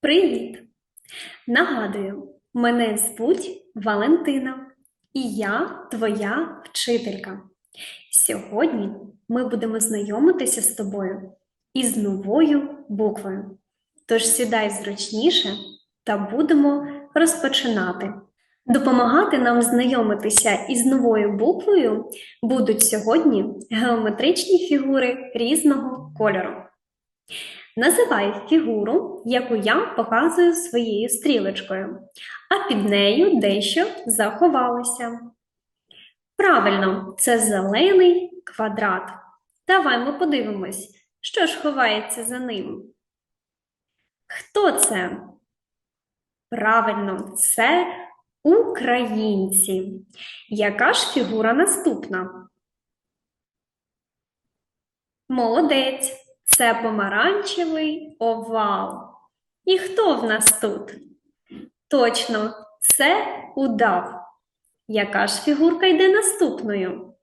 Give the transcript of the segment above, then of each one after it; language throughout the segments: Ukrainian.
Привіт! Нагадую, мене звуть Валентина, і я твоя вчителька. Сьогодні ми будемо знайомитися з тобою із новою буквою. Тож сідай зручніше та будемо розпочинати. Допомагати нам знайомитися із новою буквою будуть сьогодні геометричні фігури різного кольору. Називай фігуру, яку я показую своєю стрілочкою, а під нею дещо заховалося. Правильно, це зелений квадрат. Давай ми подивимось, що ж ховається за ним. Хто це? Правильно, це українці. Яка ж фігура наступна? Молодець. Це помаранчевий овал. І хто в нас тут? Точно, це удав. Яка ж фігурка йде наступною?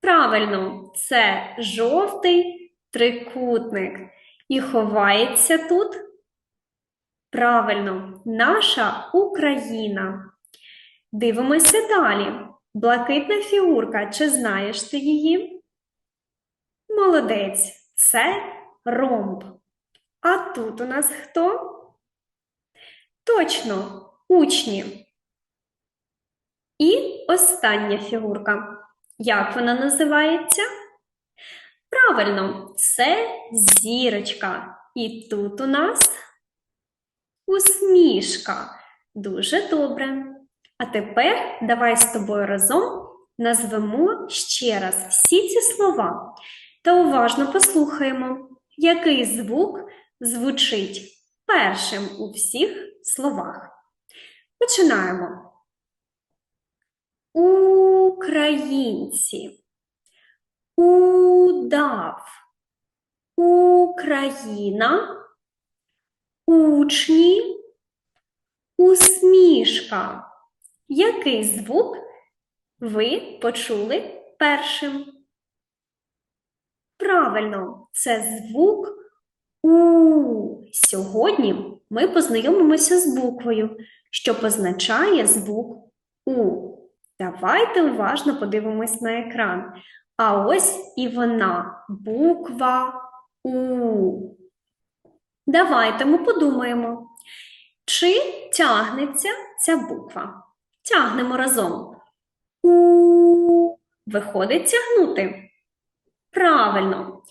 Правильно, це жовтий трикутник. І ховається тут. Правильно, наша Україна. Дивимося далі. Блакитна фігурка. Чи знаєш ти її? Молодець, це ромб. А тут у нас хто? Точно, учні. І остання фігурка. Як вона називається? Правильно, це зірочка. І тут у нас усмішка. Дуже добре. А тепер давай з тобою разом назвемо ще раз всі ці слова та уважно послухаємо, який звук звучить першим у всіх словах. Починаємо. Українці, удав, Україна, учні, усмішка. Який звук ви почули першим? Правильно, це звук У. Сьогодні ми познайомимося з буквою, що позначає звук У. Давайте уважно подивимось на екран. А ось і вона буква У. Давайте ми подумаємо, чи тягнеться ця буква. Тягнемо разом. У. Виходить тягнути. Правильно.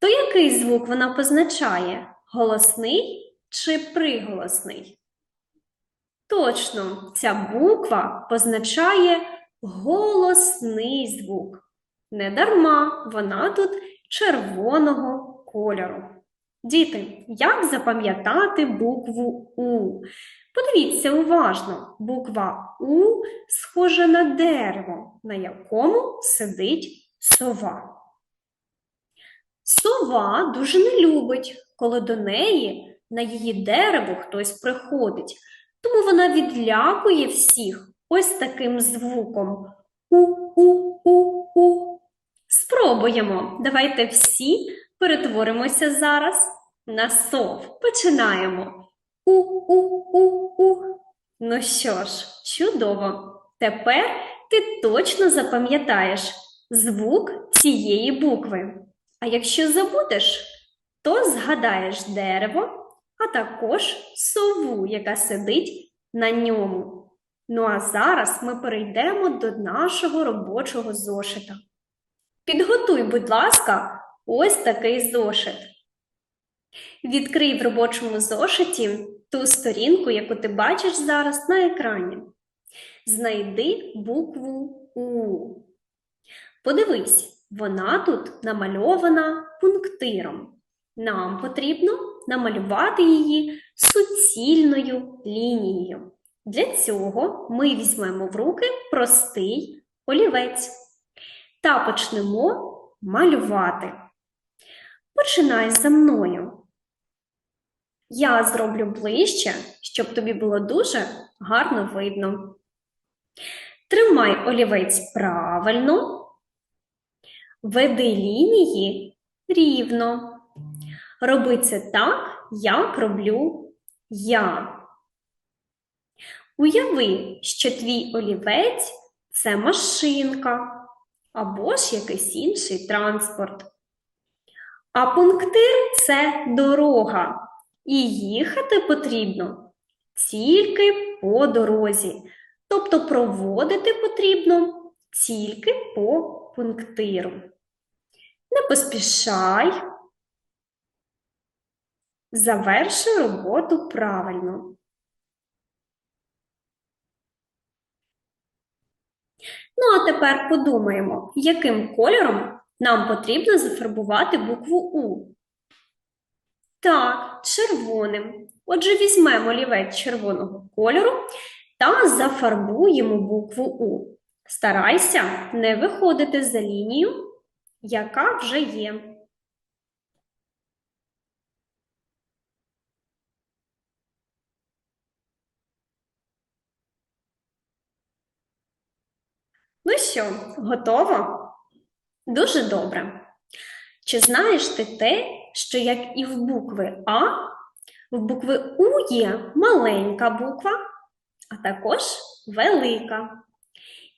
То який звук вона позначає? Голосний чи приголосний? Точно, ця буква позначає голосний звук. Недарма вона тут червоного кольору. Діти, як запам'ятати букву У? Подивіться уважно, буква У схожа на дерево, на якому сидить сова. Сова дуже не любить, коли до неї на її дерево хтось приходить, тому вона відлякує всіх ось таким звуком У-у-у-у. Спробуємо. Давайте всі перетворимося зараз на сов. Починаємо. У-у-у-у. Ну що ж, чудово. Тепер ти точно запам'ятаєш звук цієї букви. А якщо забудеш, то згадаєш дерево, а також сову, яка сидить на ньому. Ну а зараз ми перейдемо до нашого робочого зошита. Підготуй, будь ласка, ось такий зошит. Відкрий в робочому зошиті ту сторінку, яку ти бачиш зараз на екрані. Знайди букву У. Подивись. Вона тут намальована пунктиром. Нам потрібно намалювати її суцільною лінією. Для цього ми візьмемо в руки простий олівець та почнемо малювати. Починай за мною. Я зроблю ближче, щоб тобі було дуже гарно видно. Тримай олівець правильно. Веди лінії рівно. Роби це так, як роблю я. Уяви, що твій олівець це машинка або ж якийсь інший транспорт. А пунктир це дорога, і їхати потрібно тільки по дорозі. Тобто проводити потрібно тільки по пунктиру. Не поспішай. Заверши роботу правильно. Ну, а тепер подумаємо, яким кольором нам потрібно зафарбувати букву У. Так, червоним. Отже, візьмемо олівець червоного кольору та зафарбуємо букву У. Старайся не виходити за лінію, яка вже є. Ну що, готово? Дуже добре. Чи знаєш ти те, що як і в букви А, в букви У є маленька буква, а також велика.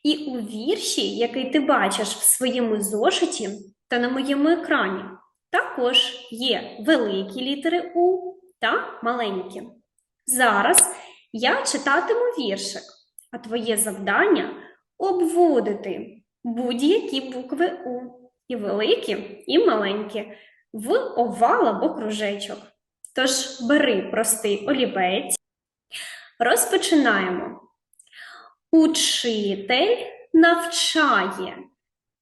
І у вірші, який ти бачиш в своєму зошиті та на моєму екрані, також є великі літери У та маленькі. Зараз я читатиму віршик, а твоє завдання обводити будь-які букви У, і великі, і маленькі, в овал або кружечок. Тож бери простий олівець, розпочинаємо. Учитель навчає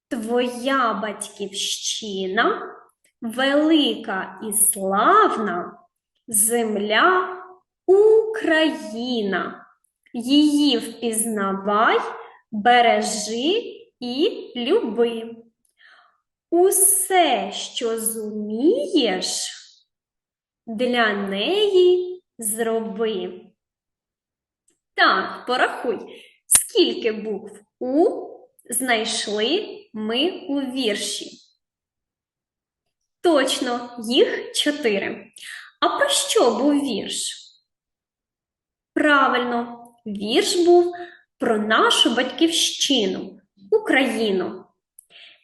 твоя батьківщина, велика і славна земля Україна. Її впізнавай, бережи і люби. Усе, що зумієш, для неї зроби. Так, порахуй, скільки букв У знайшли ми у вірші. Точно, їх чотири. А про що був вірш? Правильно, вірш був про нашу батьківщину, Україну.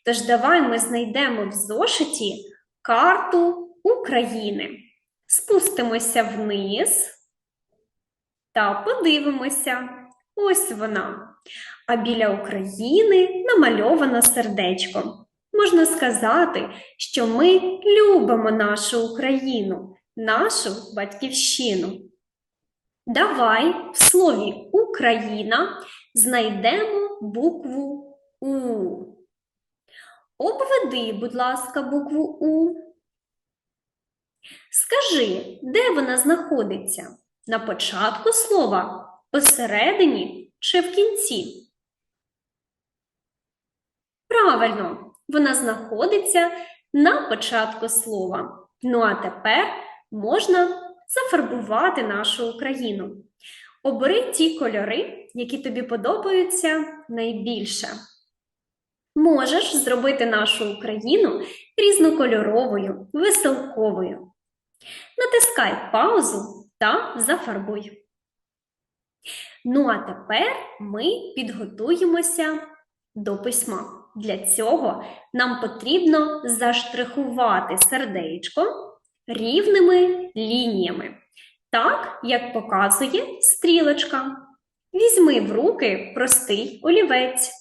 Тож давай ми знайдемо в зошиті карту України. Спустимося вниз та подивимося. Ось вона. А біля України намальовано сердечко. Можна сказати, що ми любимо нашу Україну, нашу батьківщину. Давай в слові Україна знайдемо букву У. Обведи, будь ласка, букву У. Скажи, де вона знаходиться? На початку слова, посередині чи в кінці? Правильно, вона знаходиться на початку слова. Ну а тепер можна зафарбувати нашу Україну. Обери ті кольори, які тобі подобаються найбільше. Можеш зробити нашу Україну різнокольоровою, веселковою. Натискай паузу та зафарбуй. Ну, а тепер ми підготуємося до письма. Для цього нам потрібно заштрихувати сердечко рівними лініями, так, як показує стрілочка. Візьми в руки простий олівець.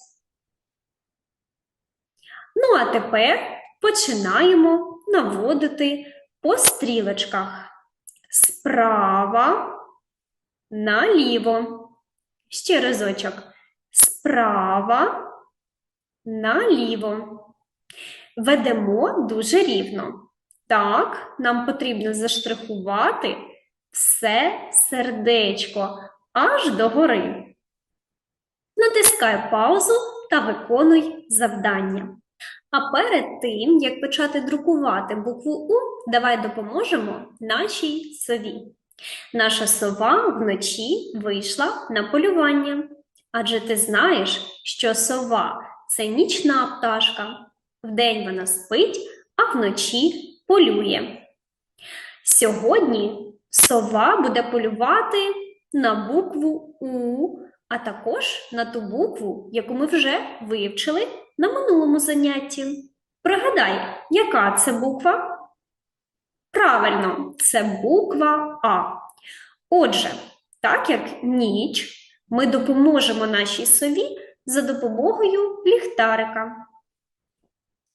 Ну, а тепер починаємо наводити по стрілочках. Справа наліво. Ще разочок. Справа наліво. Ведемо дуже рівно. Так, нам потрібно заштрихувати все сердечко аж до гори. Натискай паузу та виконуй завдання. А перед тим, як почати друкувати букву У, давай допоможемо нашій сові. Наша сова вночі вийшла на полювання. Адже ти знаєш, що сова це нічна пташка. Вдень вона спить, а вночі полює. Сьогодні сова буде полювати на букву У, а також на ту букву, яку ми вже вивчили на минулому занятті. Пригадай, яка це буква? Правильно, це буква А. Отже, так як ніч, ми допоможемо нашій сові за допомогою ліхтарика.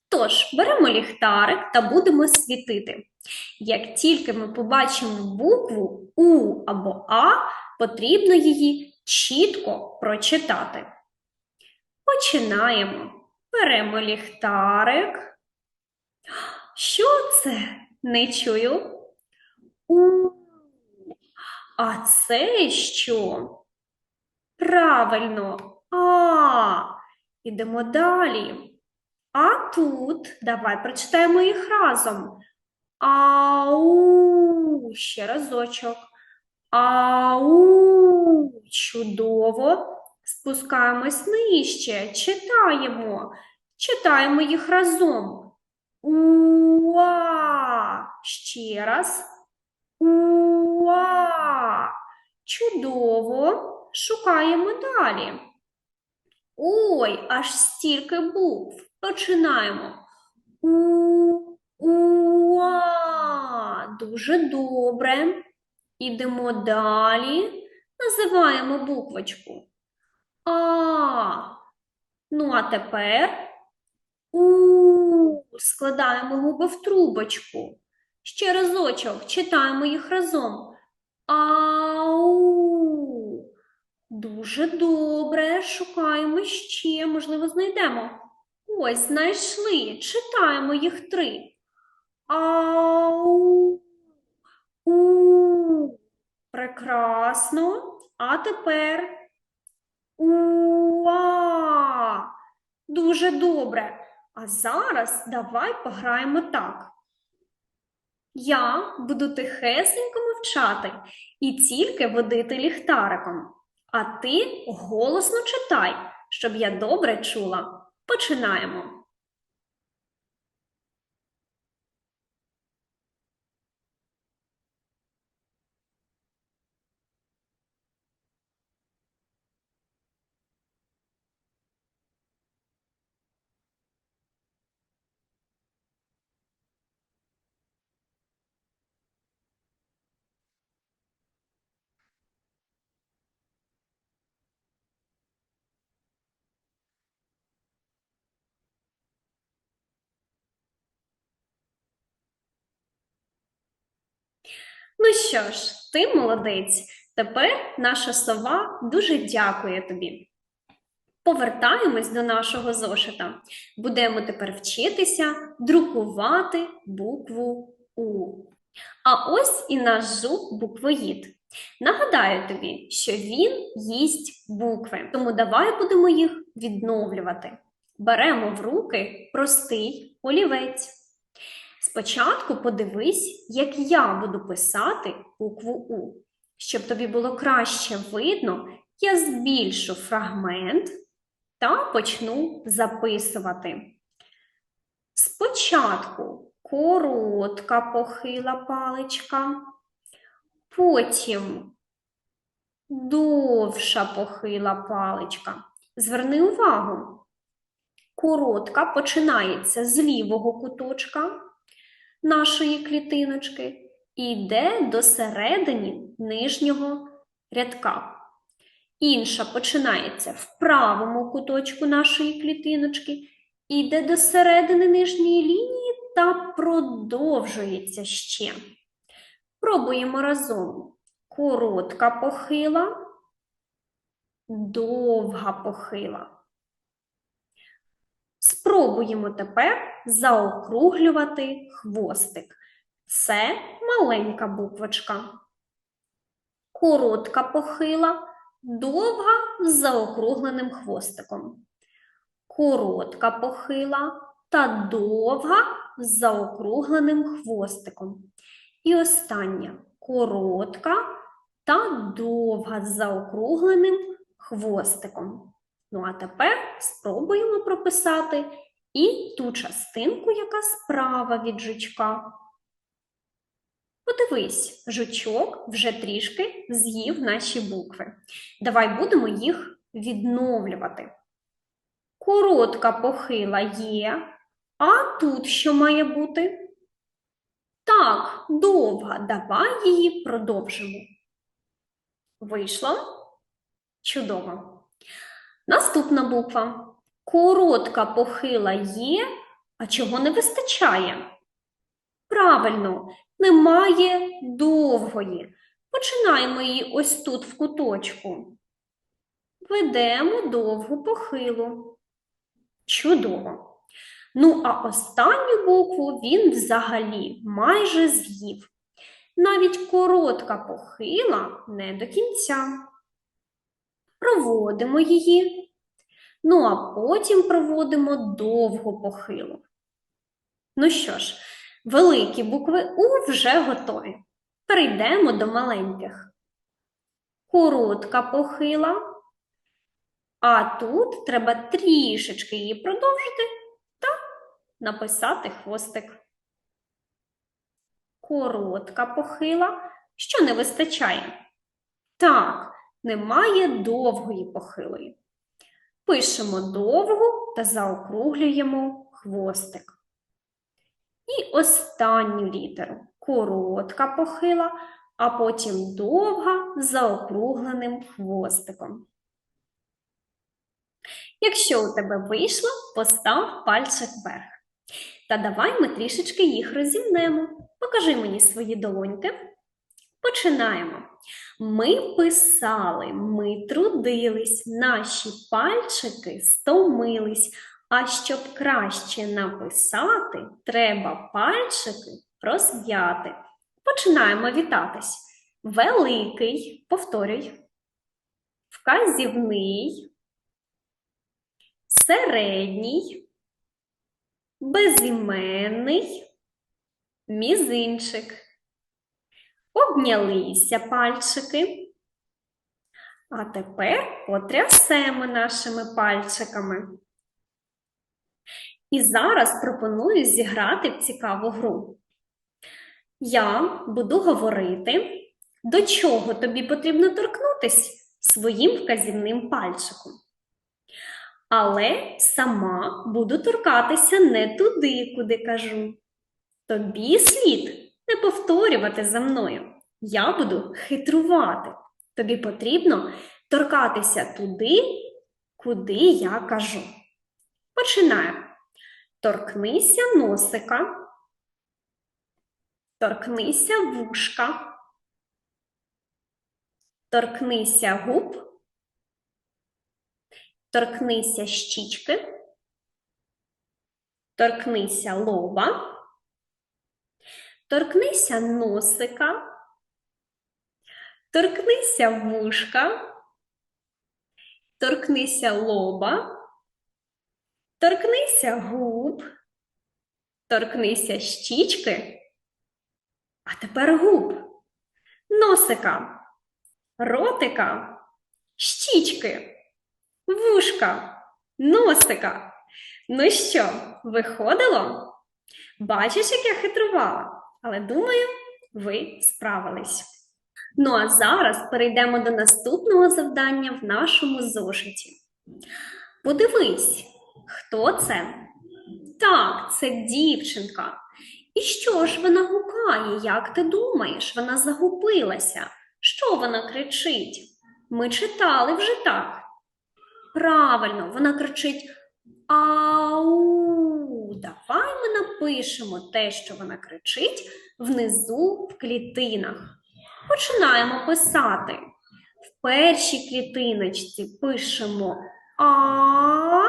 Тож, беремо ліхтарик та будемо світити. Як тільки ми побачимо букву У або А, потрібно її чітко прочитати. Починаємо. Беремо ліхтарик. Що це? Не чую. У. А це що? Правильно. А. Ідемо далі. А тут давай прочитаємо їх разом. Ау. Ще разочок. Ау. Чудово. Спускаємось нижче. Читаємо. Читаємо їх разом. Уа. Ще раз. Уа. Чудово. Шукаємо далі. Ой, аж стільки букв. Починаємо. У, уа. Дуже добре. Ідемо далі. Називаємо буквочку. А. Ну, а тепер у. Складаємо губи в трубочку. Ще разочок. Читаємо їх разом. Ау. Дуже добре. Шукаємо ще, можливо, знайдемо. Ось, знайшли. Читаємо їх три. Ау. У. Прекрасно. А тепер уа. Дуже добре. А зараз давай пограємо так. Я буду тихесенько мовчати і тільки водити ліхтариком. А ти голосно читай, щоб я добре чула. Починаємо. Ну що ж, ти молодець. Тепер наша сова дуже дякує тобі. Повертаємось до нашого зошита. Будемо тепер вчитися друкувати букву У. А ось і наш жук буквоїд. Нагадаю тобі, що він їсть букви, тому давай будемо їх відновлювати. Беремо в руки простий олівець. Спочатку подивись, як я буду писати букву У. Щоб тобі було краще видно, я збільшу фрагмент та почну записувати. Спочатку коротка похила паличка, потім довша похила паличка. Зверни увагу, коротка починається з лівого куточка нашої клітиночки і йде до середини нижнього рядка. Інша починається в правому куточку нашої клітиночки, і йде до середини нижньої лінії та продовжується ще. Пробуємо разом. Коротка похила, довга похила. Спробуємо тепер заокруглювати хвостик. Це маленька буквочка. Коротка похила, довга з заокругленим хвостиком. Коротка похила та довга з заокругленим хвостиком. І остання коротка та довга з заокругленим хвостиком. Ну, а тепер спробуємо прописати і ту частинку, яка справа від жучка. Подивись, жучок вже трішки з'їв наші букви. Давай будемо їх відновлювати. Коротка похила є, а тут що має бути? Так, довга. Давай її продовжимо. Вийшло? Чудово. Наступна буква. Коротка похила є, а чого не вистачає? Правильно, немає довгої. Починаємо її ось тут в куточку. Ведемо довгу похилу. Чудово. Ну, а останню букву він взагалі майже з'їв. Навіть коротка похила не до кінця. Проводимо її. Ну, а потім проводимо довгу похилу. Ну що ж, великі букви У вже готові. Перейдемо до маленьких. Коротка похила. А тут треба трішечки її продовжити та написати хвостик. Коротка похила. Що не вистачає? Так, немає довгої похилої. Пишемо довгу та заокруглюємо хвостик. І останню літеру коротка похила, а потім довга з заокругленим хвостиком. Якщо у тебе вийшло, постав пальчик вверх. Та давай ми трішечки їх розімнемо. Покажи мені свої долоньки. Починаємо. Ми писали, ми трудились, наші пальчики стомились. А щоб краще написати, треба пальчики розм'яти. Починаємо вітатись. Великий, повторюй, вказівний, середній, безіменний, мізинчик. Обнялися пальчики. А тепер потрясемо нашими пальчиками. І зараз пропоную зіграти цікаву гру. Я буду говорити, до чого тобі потрібно торкнутись своїм вказівним пальчиком. Але сама буду торкатися не туди, куди кажу. Тобі слід не повторювати за мною. Я буду хитрувати. Тобі потрібно торкатися туди, куди я кажу. Починаємо. Торкнися носика, торкнися вушка, торкнися губ, торкнися щічки, торкнися лоба, торкнися носика, торкнися вушка, торкнися лоба. Торкнися губ, торкнися щічки, а тепер губ, носика, ротика, щічки, вушка, носика. Ну що, виходило? Бачиш, як я хитрувала, але думаю, ви справились. Ну а зараз перейдемо до наступного завдання в нашому зошиті. Подивись. Хто це? Так, це дівчинка. І що ж вона гукає? Як ти думаєш? Вона загубилася. Що вона кричить? Ми читали вже так. Правильно, вона кричить Ау. Давай ми напишемо те, що вона кричить, внизу в клітинах. Починаємо писати. В першій клітиночці пишемо А.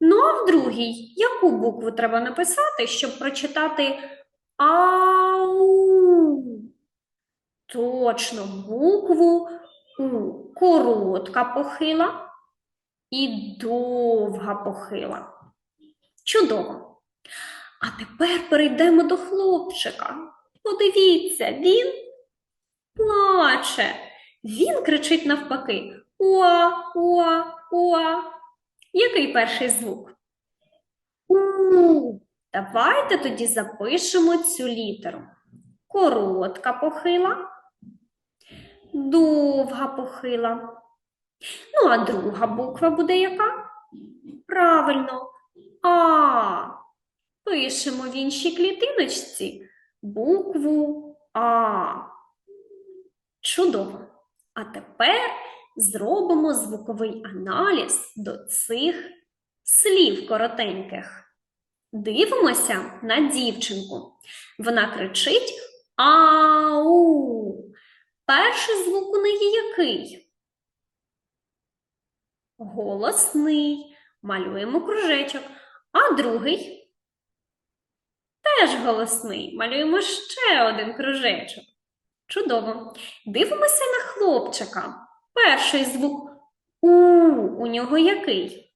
Ну, а в другій, яку букву треба написати, щоб прочитати ау? Точно, букву У. Коротка похила і довга похила. Чудово. А тепер перейдемо до хлопчика. Подивіться, він плаче. Він кричить навпаки: Уа, уа, уа. Який перший звук? У. Давайте тоді запишемо цю літеру. коротка похила, довга похила. Ну, а друга буква буде яка? Правильно, А. Пишемо в іншій клітиночці букву А. Чудово. А тепер зробимо звуковий аналіз до цих слів коротеньких. Дивимося на дівчинку. Вона кричить Ау. Перший звук у неї який? Голосний. Малюємо кружечок. А другий теж голосний. Малюємо ще один кружечок. Чудово. Дивимося на хлопчика. Перший звук У у нього який?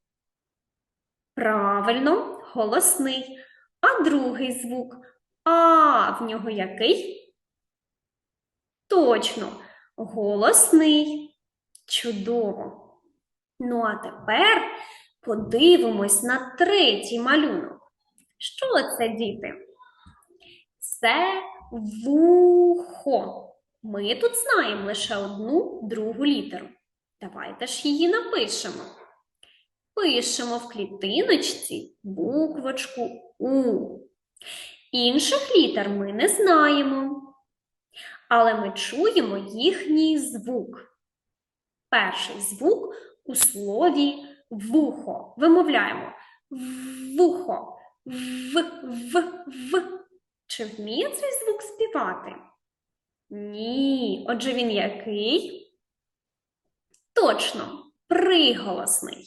Правильно, голосний. А другий звук А в нього який? Точно, голосний. Чудово. Ну, а тепер подивимось на третій малюнок. Що це, діти? Це вухо. Ми тут знаємо лише одну другу літеру. Давайте ж її напишемо. Пишемо в клітиночці буквочку У. Інших літер ми не знаємо, але ми чуємо їхній звук. Перший звук у слові вухо. Вимовляємо вухо, в, в, в. Чи вміє цей звук співати? Ні. Отже, він який? Точно, приголосний.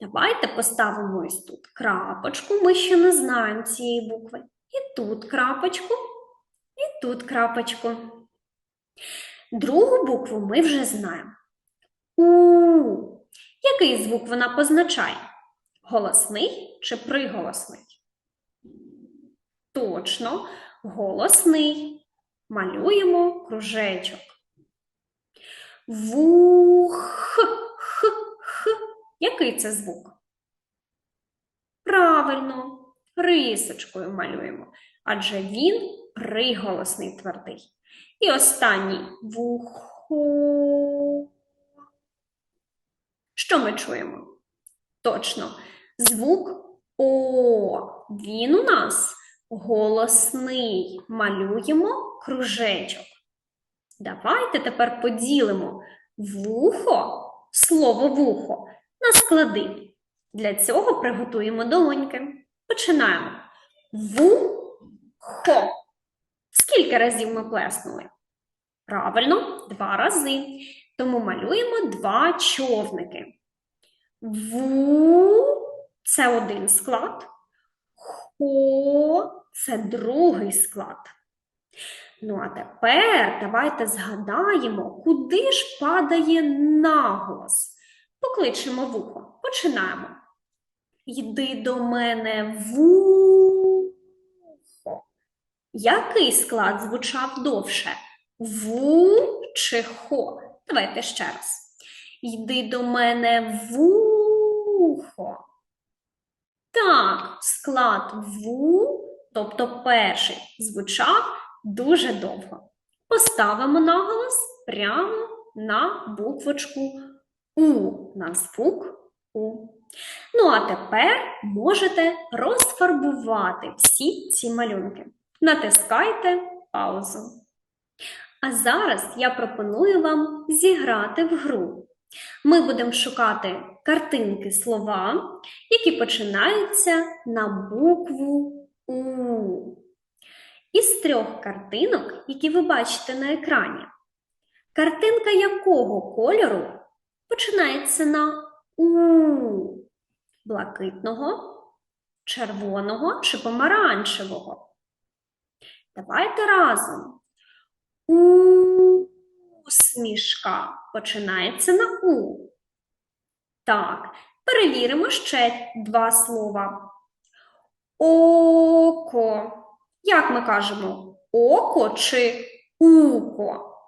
Давайте поставимо ось тут крапочку, ми ще не знаємо цієї букви. І тут крапочку, і тут крапочку. Другу букву ми вже знаємо. У. Який звук вона позначає? Голосний чи приголосний? Точно, голосний. Малюємо кружечок. Вух, х, х. Який це звук? Правильно, рисочкою малюємо, адже він приголосний твердий. І останній вухо. Що ми чуємо? Точно, звук О. Він у нас голосний. Малюємо кружечок. Давайте тепер поділимо вухо, слово вухо, на склади. Для цього приготуємо долоньки. Починаємо. Вухо. Скільки разів ми плеснули? Правильно, два рази. Тому малюємо два човники. Ву це один склад. Хо це другий склад. Ну, а тепер давайте згадаємо, куди ж падає наголос. Покличемо вухо. Починаємо. Йди до мене вухо. Який склад звучав довше? Ву чи хо? Давайте ще раз. Йди до мене вухо. Так, склад ву, тобто перший, звучав дуже довго. Поставимо наголос прямо на буквочку У, на звук У. Ну, а тепер можете розфарбувати всі ці малюнки. Натискайте паузу. А зараз я пропоную вам зіграти в гру. Ми будемо шукати картинки слова, які починаються на букву У. Із трьох картинок, які ви бачите на екрані, картинка якого кольору починається на У блакитного, червоного чи помаранчевого. Давайте разом. Усмішка починається на У. Так, перевіримо ще два слова. Око. Як ми кажемо? Око чи уко?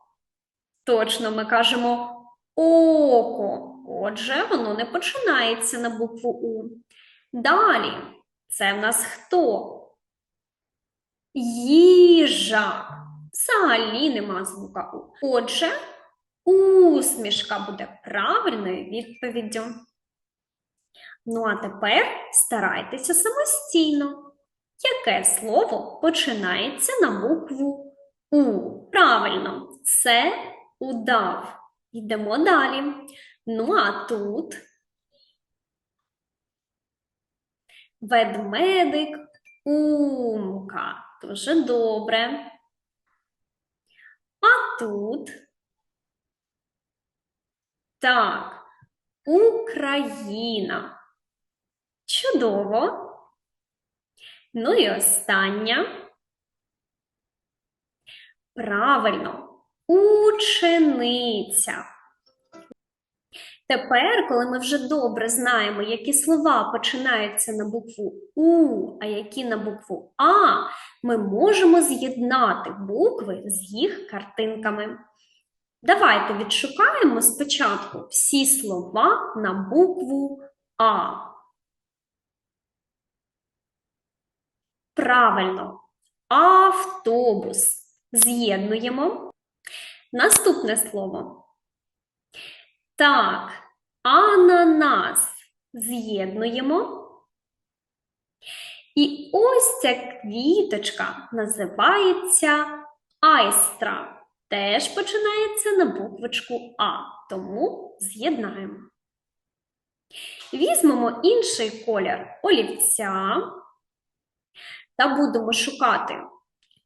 Точно ми кажемо око. Отже, воно не починається на букву У. Далі, це в нас хто? їжа. Взагалі нема звука У. Отже, усмішка буде правильною відповіддю. Ну а тепер старайтеся самостійно. Яке слово починається на букву У? Правильно, це удав. Йдемо далі. Ну а тут ведмедик умка. Дуже добре. Тут так, Україна. Чудово. Ну і остання. Правильно, учениця. Тепер, коли ми вже добре знаємо, які слова починаються на букву У, а які на букву А, ми можемо з'єднати букви з їх картинками. Давайте відшукаємо спочатку всі слова на букву А. Правильно, автобус. З'єднуємо. Наступне слово. Так, ананас. З'єднуємо. І ось ця квіточка називається айстра. Теж починається на буквочку А, тому з'єднаємо. Візьмемо інший колір олівця та будемо шукати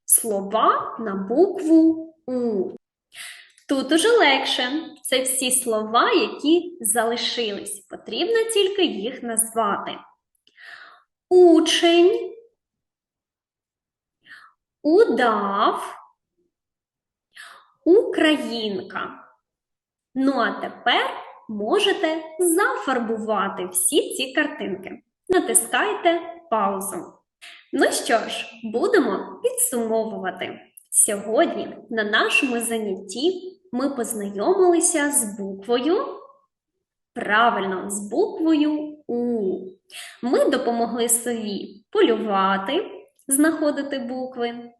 слова на букву У. Тут уже легше. Це всі слова, які залишились. Потрібно тільки їх назвати. Учень, удав, українка. Ну а тепер можете зафарбувати всі ці картинки. Натискайте паузу. Ну що ж, будемо підсумовувати. Сьогодні на нашому занятті ми познайомилися з буквою, правильно, з буквою У. Ми допомогли сові полювати, знаходити букви.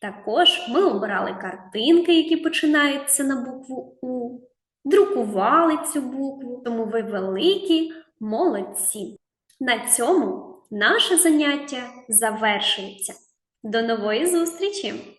Також ми обирали картинки, які починаються на букву У, друкували цю букву, тому ви великі молодці. На цьому наше заняття завершується. До нової зустрічі!